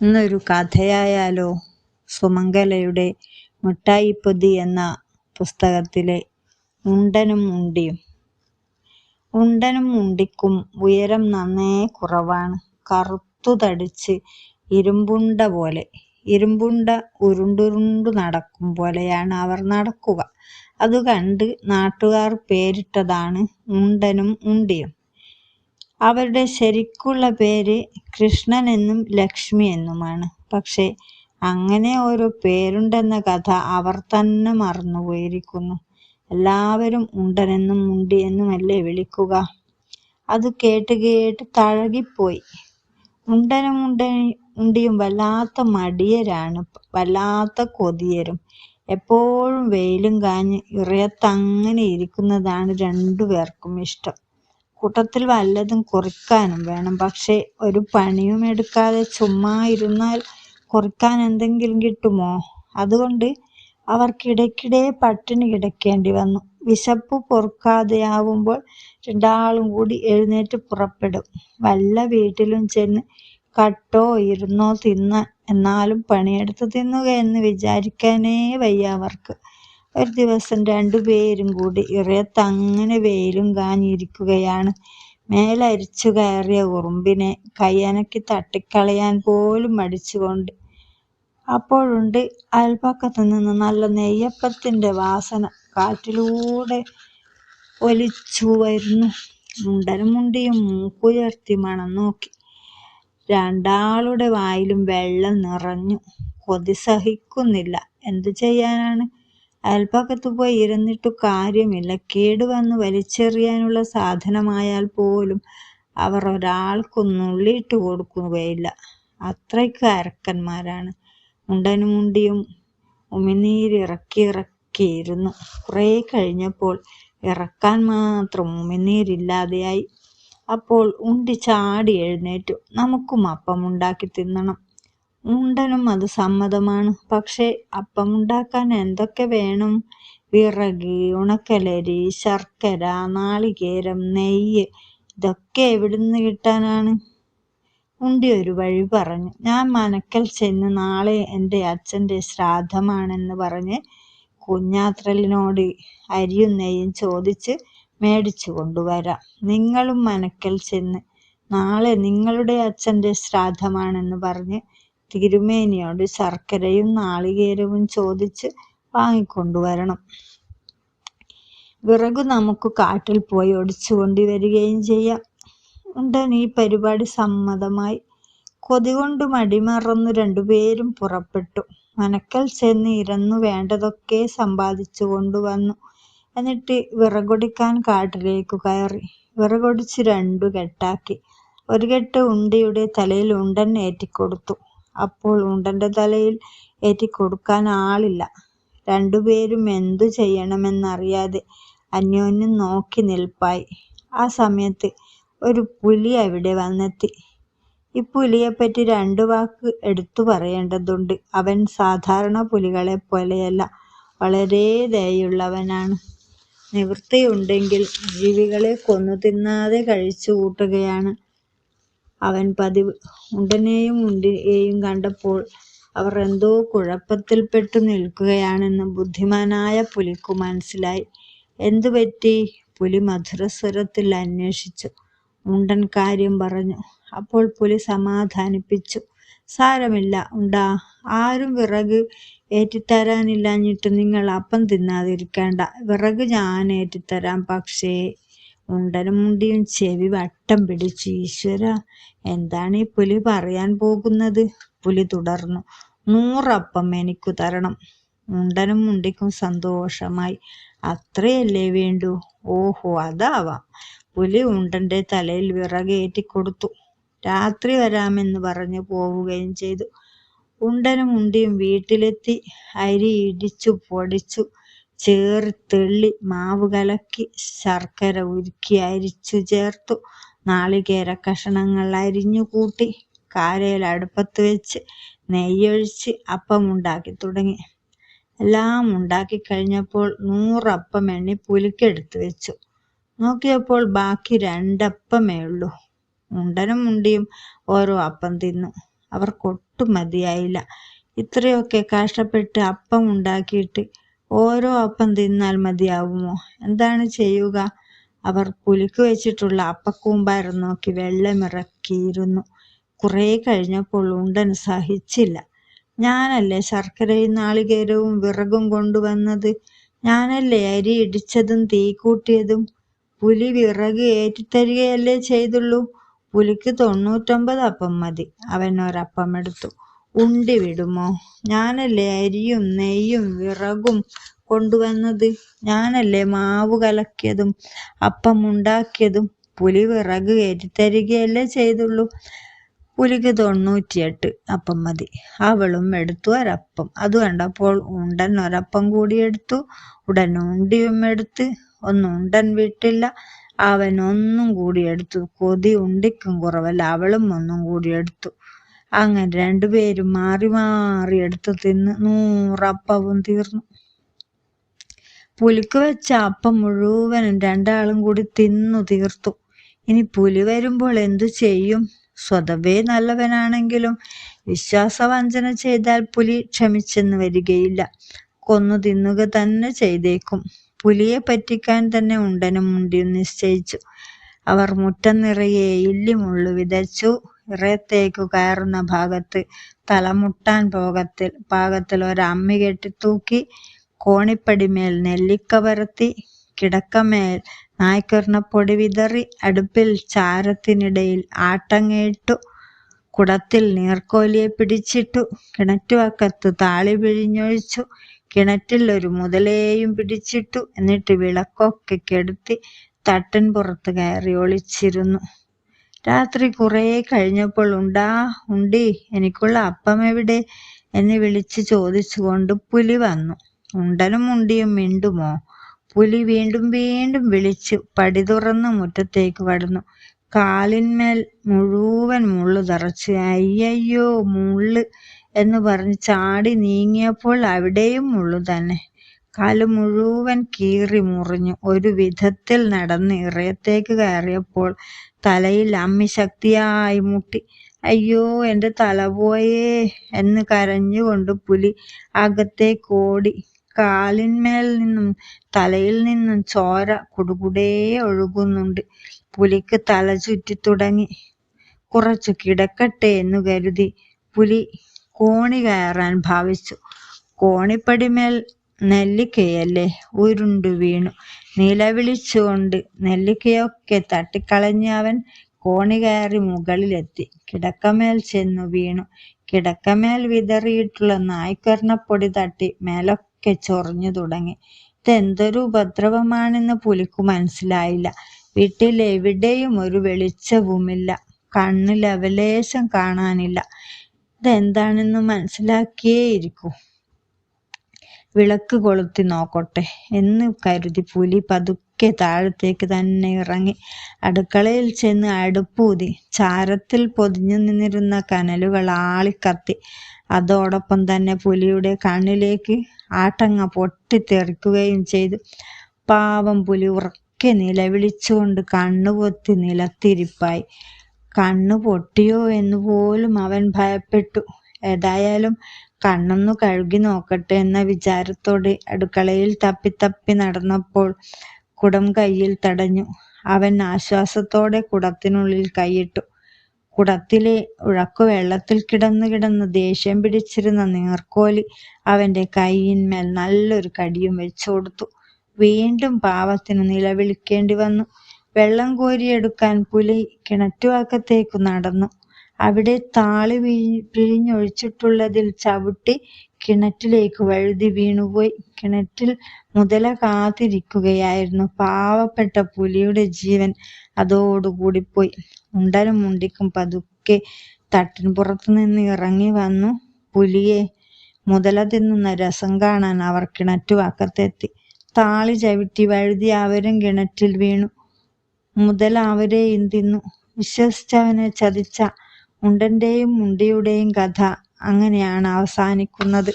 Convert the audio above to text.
ഇന്നൊരു കഥയായാലോ? സുമംഗലയുടെ മിഠായിപ്പൊതി എന്ന പുസ്തകത്തിലെ ഉണ്ടനും ഉണ്ടിയും. ഉണ്ടനും ഉണ്ടിക്കും ഉയരം നന്നേ കുറവാണ്. കറുത്തു തടിച്ച് ഇരുമ്പുണ്ട പോലെ. ഇരുമ്പുണ്ട ഉരുണ്ടുരുണ്ടു നടക്കും പോലെയാണ് അവർ നടക്കുക. അത് കണ്ട് നാട്ടുകാർ പേരിട്ടതാണ് ഉണ്ടനും ഉണ്ടിയും. അവരുടെ ശരിക്കുള്ള പേര് കൃഷ്ണൻ എന്നും ലക്ഷ്മി എന്നുമാണ്. പക്ഷേ അങ്ങനെ ഒരു പേരുണ്ടെന്ന കഥ അവർ തന്നെ മറന്നുപോയിരിക്കുന്നു എല്ലാവരും ഉണ്ടനെന്നും മുണ്ടി എന്നുമല്ലേ വിളിക്കുക? അത് കേട്ട് കേട്ട് തഴകിപ്പോയി. ഉണ്ടനും ഉണ്ട ഉണ്ടിയും വല്ലാത്ത മടിയരാണ് വല്ലാത്ത കൊതിയരും. എപ്പോഴും വെയിലും കാഞ്ഞ് ഇറയത്തങ്ങനെ ഇരിക്കുന്നതാണ് രണ്ടുപേർക്കും ഇഷ്ടം. കൂട്ടത്തിൽ വല്ലതും കുറിക്കാനും വേണം. പക്ഷേ ഒരു പണിയും എടുക്കാതെ ചുമ്മാ ഇരുന്നാൽ കുറിക്കാൻ എന്തെങ്കിലും കിട്ടുമോ? അതുകൊണ്ട് അവർക്കിടയ്ക്കിടെ പട്ടിണി കിടക്കേണ്ടി വന്നു. വിശപ്പ് പൊറുക്കാതെയാവുമ്പോൾ രണ്ടാളും കൂടി എഴുന്നേറ്റ് പുറപ്പെടും. വല്ല വീട്ടിലും ചെന്ന് കട്ടോ ഇരുന്നോ തിന്ന എന്നാലും പണിയെടുത്ത് തിന്നുക എന്ന് വിചാരിക്കാനേ വയ്യ അവർക്ക്. ഒരു ദിവസം രണ്ടുപേരും കൂടി ഇറയത്തങ്ങനെ വെയിലും കാഞ്ഞിരിക്കുകയാണ്. മേലരിച്ചു കയറിയ ഉറുമ്പിനെ കയ്യനക്കി തട്ടിക്കളയാൻ പോലും മടിച്ചുകൊണ്ട്. അപ്പോഴുണ്ട് അയൽപ്പക്കത്തു നിന്ന് നല്ല നെയ്യപ്പത്തിന്റെ വാസന കാറ്റിലൂടെ ഒലിച്ചു വരുന്നു. മുണ്ടനും മുണ്ടിയും മൂക്കുയർത്തി മണം നോക്കി. രണ്ടാളുടെ വായിലും വെള്ളം നിറഞ്ഞു. കൊതി സഹിക്കുന്നില്ല. എന്തു ചെയ്യാനാണ്? അയൽപ്പക്കത്ത് പോയി ഇരുന്നിട്ടു കാര്യമില്ല. കേടുവന്ന് വലിച്ചെറിയാനുള്ള സാധനമായാൽ പോലും അവർ ഒരാൾക്കൊന്നുള്ളിട്ട് കൊടുക്കുകയില്ല. അത്രയ്ക്ക് അരക്കന്മാരാണ്. മുണ്ടനും മുണ്ടിയും ഉമിനീരിറക്കി ഇറക്കിയിരുന്നു കുറേ കഴിഞ്ഞപ്പോൾ ഇറക്കാൻ മാത്രം ഉമിനീരില്ലാതെയായി. അപ്പോൾ ഉണ്ടി ചാടി എഴുന്നേറ്റു. നമുക്കും അപ്പം ഉണ്ടാക്കി തിന്നണം. ഉണ്ടനും അത് സമ്മതമാണ്. പക്ഷേ അപ്പം ഉണ്ടാക്കാൻ എന്തൊക്കെ വേണം? വിറക് ഉണക്കലരി ശർക്കര നാളികേരം നെയ്യ് ഇതൊക്കെ എവിടുന്ന് കിട്ടാനാണ്? ഉണ്ടി ഒരു വഴി പറഞ്ഞു. ഞാൻ മനക്കൽ ചെന്ന് നാളെ എന്റെ അച്ഛന്റെ ശ്രാദ്ധമാണെന്ന് പറഞ്ഞ് കുഞ്ഞാത്രലിനോട് അരിയും നെയ്യും ചോദിച്ച് മേടിച്ചു കൊണ്ടുവരാം. നിങ്ങളും മനക്കൽ ചെന്ന് നാളെ നിങ്ങളുടെ അച്ഛന്റെ ശ്രാദ്ധമാണെന്ന് പറഞ്ഞ് തിരുമേനിയോട് ശർക്കരയും നാളികേരവും ചോദിച്ച് വാങ്ങിക്കൊണ്ടുവരണം. വിറകു നമുക്ക് കാട്ടിൽ പോയി ഒടിച്ചു കൊണ്ടുവരികയും ചെയ്യാം. ഉടൻ ഈ പരിപാടി സമ്മതമായി. കൊതികൊണ്ട് മടിമറന്നു രണ്ടുപേരും പുറപ്പെട്ടു. മനക്കൽ ചെന്ന് ഇരന്നു വേണ്ടതൊക്കെ സമ്പാദിച്ചു കൊണ്ടുവന്നു. എന്നിട്ട് വിറകൊടിക്കാൻ കാട്ടിലേക്ക് കയറി. വിറകൊടിച്ച് രണ്ടു കെട്ടാക്കി. ഒരു കെട്ട് ഉണ്ടിയുടെ തലയിൽ ഉണ്ടൻ ഏറ്റിക്കൊടുത്തു. അപ്പോൾ ഉണ്ടന്റെ തലയിൽ ഏറ്റിക്കൊടുക്കാൻ ആളില്ല. രണ്ടുപേരും എന്തു ചെയ്യണമെന്നറിയാതെ അന്യോന്യം നോക്കി നിൽപ്പായി. ആ സമയത്ത് ഒരു പുലി അവിടെ വന്നെത്തി. ഈ പുലിയെപ്പറ്റി രണ്ടു വാക്ക് എടുത്തു പറയേണ്ടതുണ്ട്. അവൻ സാധാരണ പുലികളെ പോലെയല്ല വളരെ ദയുള്ളവനാണ് നിവൃത്തിയുണ്ടെങ്കിൽ ജീവികളെ കൊന്നു തിന്നാതെ കഴിച്ചു കൂട്ടുകയാണ്. അവൻ പതിവ്. ഉണ്ടനെയും ഉണ്ടിയെയും കണ്ടപ്പോൾ അവർ എന്തോ കുഴപ്പത്തിൽപ്പെട്ടു നിൽക്കുകയാണെന്ന് ബുദ്ധിമാനായ പുലിക്കു മനസ്സിലായി. എന്തു പറ്റി? പുലി മധുരസ്വരത്തിൽ അന്വേഷിച്ചു. ഉണ്ടൻ കാര്യം പറഞ്ഞു. അപ്പോൾ പുലി സമാധാനിപ്പിച്ചു. സാരമില്ല ഉണ്ടാ. ആരും വിറക് ഏറ്റിത്തരാനില്ലാഞ്ഞിട്ട് നിങ്ങൾ അപ്പം തിന്നാതിരിക്കേണ്ട. വിറക് ഞാൻ ഏറ്റിത്തരാം പക്ഷേ. ഉണ്ടനും മുണ്ടിയും ചെവി വട്ടം പിടിച്ചു ഈശ്വര എന്താണ് ഈ പുലി പറയാൻ പോകുന്നത്? പുലി തുടർന്നു നൂറപ്പം എനിക്കു തരണം. ഉണ്ടനും മുണ്ടിക്കും സന്തോഷമായി അത്രയല്ലേ വേണ്ടൂ? ഓഹോ അതാവാം. പുലി ഉണ്ടന്റെ തലയിൽ വിറകേറ്റി കൊടുത്തു രാത്രി വരാമെന്ന് പറഞ്ഞു പോവുകയും ചെയ്തു. ഉണ്ടനും ഉണ്ടിയും വീട്ടിലെത്തി അരി ഇടിച്ചു പൊടിച്ചു ചേറി തെള്ളി മാവ് കലക്കി ശർക്കര ഉരുക്കി അരിച്ചു ചേർത്തു. നാളികേര കഷണങ്ങൾ അരിഞ്ഞു കൂട്ടി കാരയിൽ അടുപ്പത്ത് വെച്ച് നെയ്യൊഴിച്ച് അപ്പം ഉണ്ടാക്കി തുടങ്ങി. എല്ലാം ഉണ്ടാക്കി കഴിഞ്ഞപ്പോൾ നൂറപ്പം എണ്ണി പുലിക്കെടുത്ത് വെച്ചു. നോക്കിയപ്പോൾ ബാക്കി രണ്ടപ്പമേ ഉള്ളൂ. മുണ്ടനും മുണ്ടിയും ഓരോ അപ്പം തിന്നു. അവർക്കൊട്ടും മതിയായില്ല. ഇത്രയൊക്കെ കഷ്ടപ്പെട്ട് അപ്പം ഉണ്ടാക്കിയിട്ട് ഓരോ അപ്പം തിന്നാൽ മതിയാവുമോ? എന്താണ് ചെയ്യുക? അവർ പുലിക്ക് വെച്ചിട്ടുള്ള അപ്പക്കൂമ്പാരം നോക്കി വെള്ളമിറക്കിയിരുന്നു. കുറേ കഴിഞ്ഞപ്പോൾ ഉണ്ടൻ സഹിച്ചില്ല. ഞാനല്ലേ ശർക്കരയും നാളികേരവും വിറകും കൊണ്ടുവന്നത്? ഞാനല്ലേ അരി ഇടിച്ചതും തീ കൂട്ടിയതും? പുലി വിറക് ഏറ്റിത്തരികയല്ലേ ചെയ്തുള്ളൂ? പുലിക്ക് തൊണ്ണൂറ്റൊമ്പത് അപ്പം മതി. അവൻ എടുത്തു. ഉണ്ടി വിടുമോ? ഞാനല്ലേ അരിയും നെയ്യും വിറകും കൊണ്ടുവന്നത്? ഞാനല്ലേ മാവ് കലക്കിയതും അപ്പം ഉണ്ടാക്കിയതും പുലി വിറക് ഏറ്റിത്തരികയല്ലേ ചെയ്തുള്ളൂ? പുലിക്ക് തൊണ്ണൂറ്റിയെട്ട് അപ്പം മതി. അവളും എടുത്തു ഒരപ്പം. അത് കണ്ടപ്പോൾ ഉണ്ടൻ ഒരപ്പം കൂടി എടുത്തു. ഉടൻ ഉണ്ടിയും എടുത്ത്. ഒന്നും ഉണ്ടൻ വിട്ടില്ല. അവൻ ഒന്നും കൂടി എടുത്തു. കൊതി ഉണ്ടിക്കും കുറവല്ല. അവളും ഒന്നും കൂടി എടുത്തു. അങ്ങനെ രണ്ടുപേരും മാറി മാറി എടുത്ത് തിന്ന് നൂറപ്പവും തീർന്നു. പുലിക്ക് വെച്ച അപ്പം മുഴുവനും രണ്ടാളും കൂടി തിന്നു തീർത്തു. ഇനി പുലി വരുമ്പോൾ എന്തു ചെയ്യും? സ്വതവേ നല്ലവനാണെങ്കിലും വിശ്വാസവഞ്ചന ചെയ്താൽ പുലി ക്ഷമിച്ചെന്ന് വരികയില്ല. കൊന്നു തിന്നുക തന്നെ ചെയ്തേക്കും. പുലിയെ പറ്റിക്കാൻ തന്നെ ഉണ്ടനും മുണ്ടിയും നിശ്ചയിച്ചു. അവർ മുറ്റം നിറയെ ഇല്ലിമുള്ളു വിതച്ചു. ഇറയത്തേക്കു കയറുന്ന ഭാഗത്ത് തലമുട്ടാൻ പോകത്തിൽ പാകത്തിൽ ഒരമ്മി കെട്ടിത്തൂക്കി കോണിപ്പടിമേൽ നെല്ലിക്ക പരത്തി കിടക്കമേൽ നായ്ക്കറിണപ്പൊടി വിതറി അടുപ്പിൽ ചാരത്തിനിടയിൽ ആട്ടങ്ങയിട്ടു കുടത്തിൽ നീർക്കോലിയെ പിടിച്ചിട്ടു കിണറ്റുവക്കത്ത് താളി പിഴിഞ്ഞൊഴിച്ചു കിണറ്റിൽ ഒരു മുതലയെയും പിടിച്ചിട്ടു എന്നിട്ട് വിളക്കൊക്കെ കെടുത്തി തട്ടിൻ പുറത്ത് കയറി ഒളിച്ചിരുന്നു. രാത്രി കുറേ കഴിഞ്ഞപ്പോൾ ഉണ്ടാ ഉണ്ടി എനിക്കുള്ള അപ്പം എവിടെ? എന്ന് വിളിച്ച് ചോദിച്ചുകൊണ്ട് പുലി വന്നു. ഉണ്ടനും ഉണ്ടിയും മിണ്ടുമോ? പുലി വീണ്ടും വീണ്ടും വിളിച്ചു പടി തുറന്ന് മുറ്റത്തേക്ക് കടന്നു. കാലിന്മേൽ മുഴുവൻ മുള്ളു തറച്ച് അയ്യയ്യോ മുള്ള് എന്ന് പറഞ്ഞ് ചാടി നീങ്ങിയപ്പോൾ അവിടെയും മുള്ളു തന്നെ. കാൽ മുഴുവൻ കീറി മുറിഞ്ഞു. ഒരു വിധത്തിൽ നടന്ന് ഇറയത്തേക്ക് കയറിയപ്പോൾ തലയിൽ അമ്മി ശക്തിയായി മുട്ടി. അയ്യോ എന്റെ തല പോയേ എന്ന് കരഞ്ഞുകൊണ്ട് പുലി അകത്തേക്ക് ഓടി. കാലിന്മേൽ നിന്നും തലയിൽ നിന്നും ചോര കുടുകുടേ ഒഴുകുന്നുണ്ട്. പുലിക്ക് തല ചുറ്റി തുടങ്ങി. കുറച്ചു കിടക്കട്ടെ എന്ന് കരുതി പുലി കോണി കയറാൻ ഭാവിച്ചു. കോണിപ്പടിമേൽ നെല്ലിക്കയല്ലേ? ഉരുണ്ടു വീണു. നിലവിളിച്ചുകൊണ്ട് നെല്ലിക്കയൊക്കെ തട്ടിക്കളഞ്ഞ് അവൻ കോണി കയറി മുകളിലെത്തി. കിടക്കമേൽ ചെന്നു വീണു. കിടക്കമേൽ വിതറിയിട്ടുള്ള നായ്ക്കരണപ്പൊടി തട്ടി മേലൊക്കെ ചൊറിഞ്ഞു തുടങ്ങി. ഇതെന്തൊരു ഉപദ്രവമാണെന്ന് പുലിക്കു മനസ്സിലായില്ല. വീട്ടിൽ എവിടെയും ഒരു വെളിച്ചവുമില്ല. കണ്ണിൽ അവലേശം കാണാനില്ല. ഇതെന്താണെന്ന് മനസ്സിലാക്കിയേ ഇരിക്കൂ വിളക്ക് കൊളുത്തി നോക്കട്ടെ എന്ന് കരുതി പുലി പതുക്കെ താഴത്തേക്ക് തന്നെ ഇറങ്ങി. അടുക്കളയിൽ ചെന്ന് അടുപ്പൂതി. ചാരത്തിൽ പൊതിഞ്ഞു നിന്നിരുന്ന കനലുകൾ ആളിക്കത്തി. അതോടൊപ്പം തന്നെ പുലിയുടെ കണ്ണിലേക്ക് ആട്ടങ്ങ പൊട്ടിത്തെറിക്കുകയും ചെയ്തു. പാവം പുലി ഉറക്കെ നിലവിളിച്ചുകൊണ്ട് കണ്ണുപൊത്തി നിലത്തിരിപ്പായി. കണ്ണു പൊട്ടിയോ എന്ന് പോലും അവൻ ഭയപ്പെട്ടു. ഏതായാലും കണ്ണൊന്നു കഴുകി നോക്കട്ടെ എന്ന വിചാരത്തോടെ അടുക്കളയിൽ തപ്പിത്തപ്പി നടന്നപ്പോൾ കുടം കയ്യിൽ തടഞ്ഞു. അവൻ ആശ്വാസത്തോടെ കുടത്തിനുള്ളിൽ കൈയിട്ടു. കുടത്തിലെ ഉഴക്കു വെള്ളത്തിൽ കിടന്നു കിടന്ന് ദേഷ്യം പിടിച്ചിരുന്ന നീർക്കോലി അവന്റെ കൈയിന്മേൽ നല്ലൊരു കടിയും വെച്ചു കൊടുത്തു. വീണ്ടും പാവത്തിന് നിലവിളിക്കേണ്ടി വന്നു. വെള്ളം കോരിയെടുക്കാൻ പുലി കിണറ്റുവാക്കത്തേക്കു നടന്നു. അവിടെ താളി പിഴിഞ്ഞൊഴിച്ചിട്ടുള്ളതിൽ ചവിട്ടി കിണറ്റിലേക്ക് വഴുതി വീണുപോയി. കിണറ്റിൽ മുതല കാത്തിരിക്കുകയായിരുന്നു. പാവപ്പെട്ട പുലിയുടെ ജീവൻ അതോടുകൂടി പോയി ഉണ്ടനും മുണ്ടിക്കും പതുക്കെ തട്ടിൻ പുറത്തു നിന്ന് ഇറങ്ങി വന്നു. പുലിയെ മുതല തിന്നുന്ന രസം കാണാൻ അവർ കിണറ്റുവാക്കത്തെത്തി താളി ചവിട്ടി വഴുതി അവരും കിണറ്റിൽ വീണു. മുതല അവരെയും തിന്നു. വിശ്വസിച്ചവനെ ചതിച്ച ഉണ്ടന്റെയും മുണ്ടിയുടെയും കഥ അങ്ങനെയാണ് അവസാനിക്കുന്നത്.